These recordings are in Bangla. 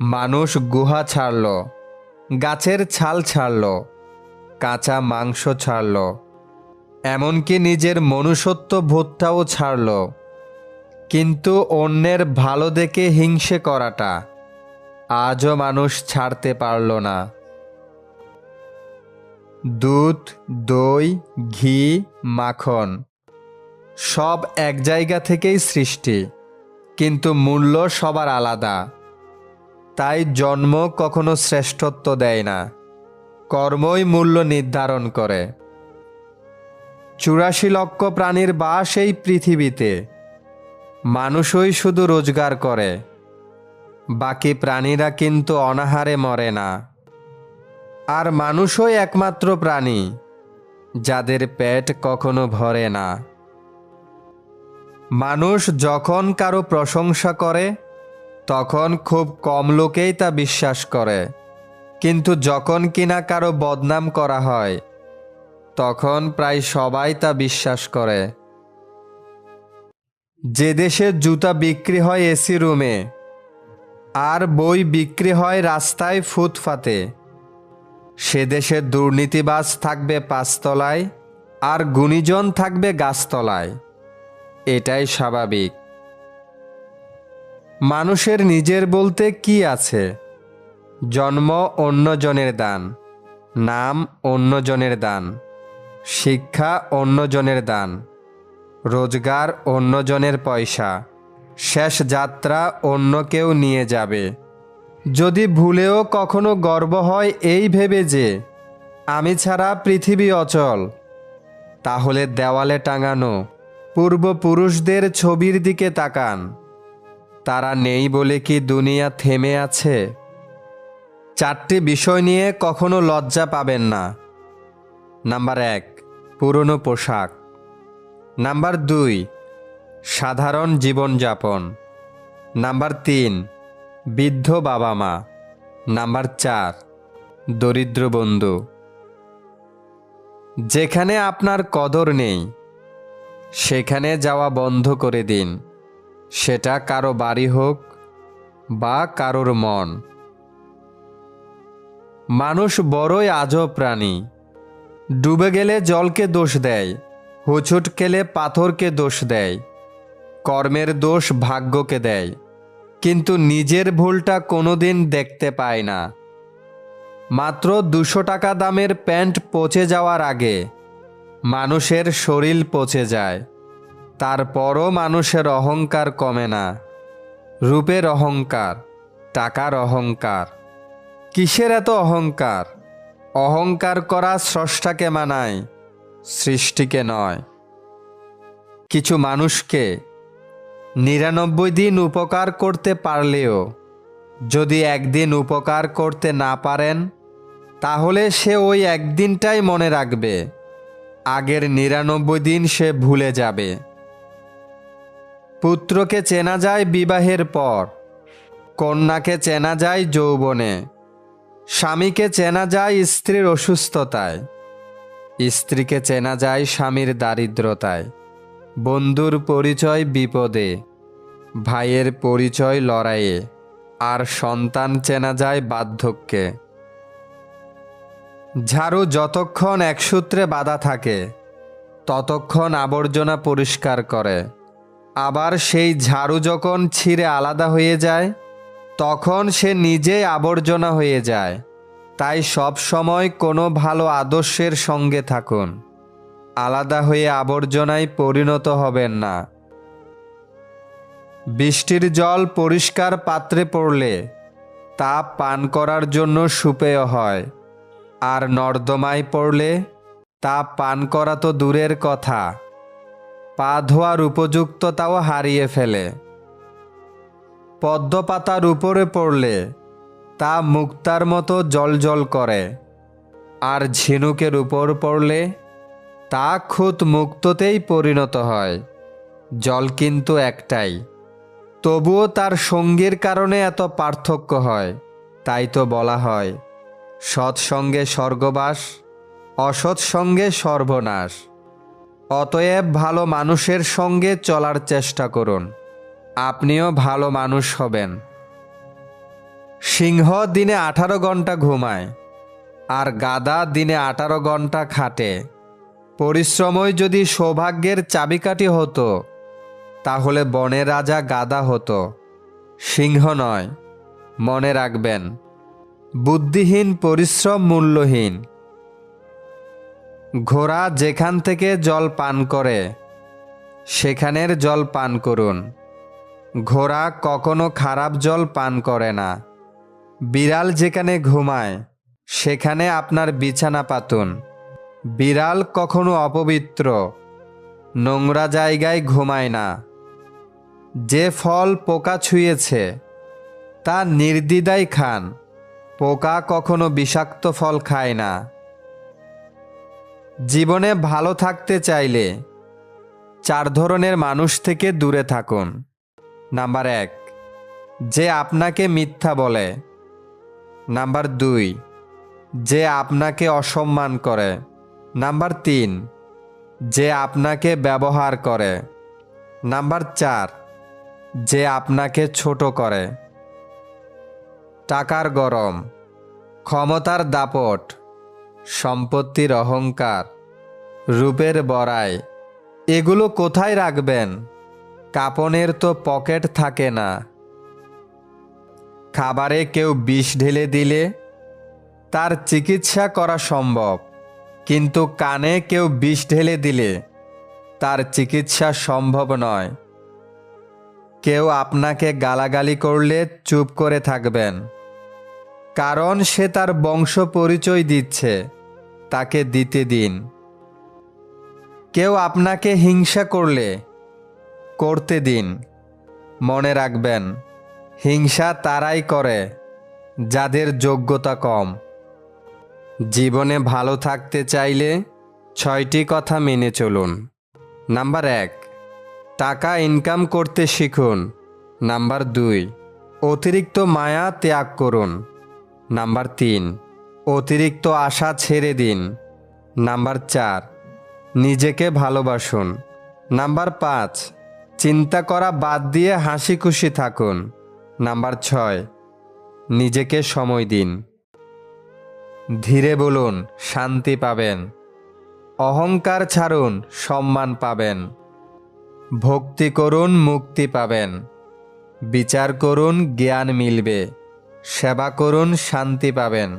মানুষ গুহা ছাড়ল, গাছের ছাল ছাড়ল, কাঁচা মাংস ছাড়ল, এমনকি নিজের মনুষ্যত্ব বোধটাও ছাড়ল। কিন্তু অন্যের ভালো দেখে হিংসে করাটা আজও মানুষ ছাড়তে পারল না। দুধ, দই, ঘি, মাখন সব এক জায়গা থেকেই সৃষ্টি, কিন্তু মূল্য সবার আলাদা। তাই জন্ম কখনো শ্রেষ্ঠত্ব দেয় না, কর্মই মূল্য নির্ধারণ করে। চুরাশি লক্ষ প্রাণীর বাস এই পৃথিবীতে, মানুষই শুধু রোজগার করে, বাকি প্রাণীরা কিন্তু অনাহারে মরে না। আর মানুষই একমাত্র প্রাণী, যাদের পেট কখনো ভরে না। মানুষ যখন কারও প্রশংসা করে তখন খুব কম লোকেই তা বিশ্বাস করে। কিন্তু যখন কিনা কারও বদনাম করা হয়, তখন প্রায় সবাই তা বিশ্বাস করে। যে দেশে জুতা বিক্রি হয় এসি রুমে, আর বই বিক্রি হয় রাস্তায় ফুটফাতে সে দেশে দুর্নীতিবাজ থাকবে পাঁচতলায়, আর গুণীজন থাকবে গাছতলায়। এটাই স্বাভাবিক। মানুষের নিজের বলতে কি আছে? জন্ম অন্যজনের দান, নাম অন্যজনের দান, শিক্ষা অন্যজনের দান, রোজগার অন্যজনের পয়সা, শেষ যাত্রা অন্য কেউ নিয়ে যাবে। যদি ভুলেও কখনো গর্ব হয় এই ভেবে যে, আমি ছাড়া পৃথিবী অচল, তাহলে দেওয়ালে টাঙানো পূর্বপুরুষদের ছবির দিকে তাকান। তারা নেই বলে কি দুনিয়া থেমে আছে? চারটি বিষয় নিয়ে কখনো লজ্জা পাবেন না। নাম্বার এক, পুরনো পোশাক। নাম্বার দুই, সাধারণ জীবনযাপন। নাম্বার তিন, বৃদ্ধ বাবা মা নাম্বার চার, দরিদ্র বন্ধু। যেখানে আপনার কদর নেই, সেখানে যাওয়া বন্ধ করে দিন। সেটা কারও বাড়ি হোক বা কারোর মন। মানুষ বড়ই আজব প্রাণী। ডুবে গেলে জলকে দোষ দেয়, হুচুট খেলে পাথরকে দোষ দেয়, কর্মের দোষ ভাগ্যকে দেয়, কিন্তু নিজের ভুলটা কোনোদিন দেখতে পায় না। মাত্র দুশো টাকা দামের প্যান্ট পচে যাওয়ার আগে মানুষের শরীর পচে যায়। তারপরও মানুষের অহংকার কমে না। রূপের অহংকার, টাকার অহংকার। কিসের এত অহংকার? অহংকার করা স্রষ্টাকে মানায়, সৃষ্টিকে নয়। কিছু মানুষকে নিরানব্বই দিন উপকার করতে পারলেও, যদি একদিন উপকার করতে না পারেন, তাহলে সে ওই একদিনটাই মনে রাখবে। আগের নিরানব্বই দিন সে ভুলে যাবে। পুত্রকে চেনা যায় বিবাহের পর, কন্যাকে চেনা যায় যৌবনে, স্বামীকে চেনা যায় স্ত্রীর অসুস্থতায়, স্ত্রীকে চেনা যায় স্বামীর দারিদ্রতায়। বন্ধুর পরিচয় বিপদে, ভাইয়ের পরিচয় লড়াইয়ে, আর সন্তান চেনা যায় বার্ধক্যে। ঝাড়ু যতক্ষণ একসূত্রে বাঁধা থাকে, ততক্ষণ আবর্জনা পরিষ্কার করে। আবার সেই ঝাড়ু যখন ছিঁড়ে আলাদা হয়ে যায়, তখন সে নিজেই আবর্জনা হয়ে যায়। তাই সব সময় কোনো ভালো আদর্শের সঙ্গে থাকুন। আলাদা হয়ে আবর্জনায় পরিণত হবেন না। বৃষ্টির জল পরিষ্কার পাত্রে পড়লে তা পান করার জন্য সুপেয় হয়। আর নর্দমায় পড়লে তা পান করা তো দূরের কথা। পা ধোয়ার উপযুক্ততাও হারিয়ে ফেলে। পদ্মপাতার উপরে পড়লে তা মুক্তার মতো জলজল করে। আর ঝিনুকের উপর পড়লে তা খুদ মুক্ততেই পরিণত হয়। জল কিন্তু একটাই। তবুও তার সঙ্গীর কারণে এত পার্থক্য হয়, তাই তো বলা হয়, সৎসঙ্গে স্বর্গবাস অসৎ সঙ্গে সর্বনাশ। অতএব ভালো মানুষের সঙ্গে চলার চেষ্টা করুন। আপনিও ভালো মানুষ হবেন। সিংহ দিনে আঠারো ঘণ্টা ঘুমায়, আর গাদা দিনে আঠারো ঘণ্টা খাটে। পরিশ্রমই যদি সৌভাগ্যের চাবিকাঠি হতো, তাহলে বনের রাজা গাদা হতো। সিংহ নয়, মনে রাখবেন, বুদ্ধিহীন, পরিশ্রম মূল্যহীন। ঘোড়া যেখান থেকে জল পান করে, সেখানের জল পান করুন। ঘোড়া কখনো খারাপ জল পান করে না। বিড়াল যেখানে ঘুমায়, সেখানে আপনার বিছানা পাতুন। বিড়াল কখনো অপবিত্র, নোংরা জায়গায় ঘুমায় না। যে ফল পোকা ছুঁয়েছে, তা নির্দ্বিধায় খান। পোকা কখনো বিষাক্ত ফল খায় না। জীবনে ভালো থাকতে চাইলে চার ধরনের মানুষ থেকে দূরে থাকুন। নাম্বার এক, যে আপনাকে মিথ্যা বলে। নাম্বার দুই, যে আপনাকে অসম্মান করে। নাম্বার তিন, যে আপনাকে ব্যবহার করে। নাম্বার চার, যে আপনাকে ছোট করে। টাকার গরম, ক্ষমতার দাপট। সম্পত্তির অহংকার, রূপের বড়াই, এগুলো কোথায় রাখবেন? কাপনের তো পকেট থাকে না। খাবারে কেউ বিষ ঢেলে দিলে তার চিকিৎসা করা সম্ভব, কিন্তু কানে কেউ বিষ ঢেলে দিলে তার চিকিৎসা সম্ভব নয়। কেউ আপনাকে গালাগালি করলে চুপ করে থাকবেন, কারণ সে তার বংশ পরিচয় দিচ্ছে। তাকে দিতে দিন। কেউ আপনাকে হিংসা করলে করতে দিন। মনে রাখবেন, হিংসা তারাই করে, যাদের যোগ্যতা কম। জীবনে ভালো থাকতে চাইলে ছয়টি কথা মেনে চলুন। নাম্বার এক, টাকা ইনকাম করতে শিখুন। নাম্বার দুই, অতিরিক্ত মায়া ত্যাগ করুন। নাম্বার তিন অতিরিক্ত আশা ছেড়ে দিন। নাম্বার চার, নিজেকে ভালোবাসুন। নাম্বার পাঁচ, চিন্তা করা বাদ দিয়ে হাসি খুশি থাকুন। নাম্বার ছয়, নিজেকে সময় দিন। ধীরে বলুন, শান্তি পাবেন। অহংকার ছাড়ুন, সম্মান পাবেন। ভক্তি করুন, মুক্তি পাবেন। বিচার করুন, জ্ঞান মিলবে। সেবা করুন, শান্তি পাবেন।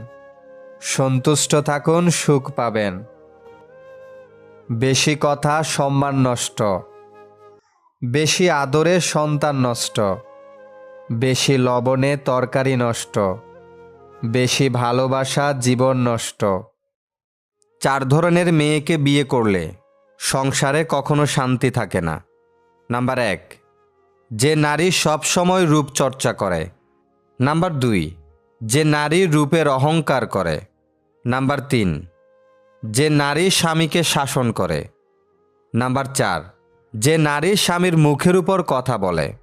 সন্তুষ্ট থাকুন, সুখ পাবেন। বেশি কথা, সম্মান নষ্ট। বেশি আদরে সন্তান নষ্ট। বেশি লবণে তরকারি নষ্ট। বেশি ভালোবাসা, জীবন নষ্ট। চার ধরনের মেয়েকে বিয়ে করলে সংসারে কখনো শান্তি থাকে না। নাম্বার এক, যে নারী সবসময় রূপ চর্চা করে। নাম্বার দুই, যে নারী রূপের অহংকার করে। নাম্বার তিন, যে নারী স্বামীকে শাসন করে। নাম্বার চার, যে নারী স্বামীর মুখের উপর কথা বলে।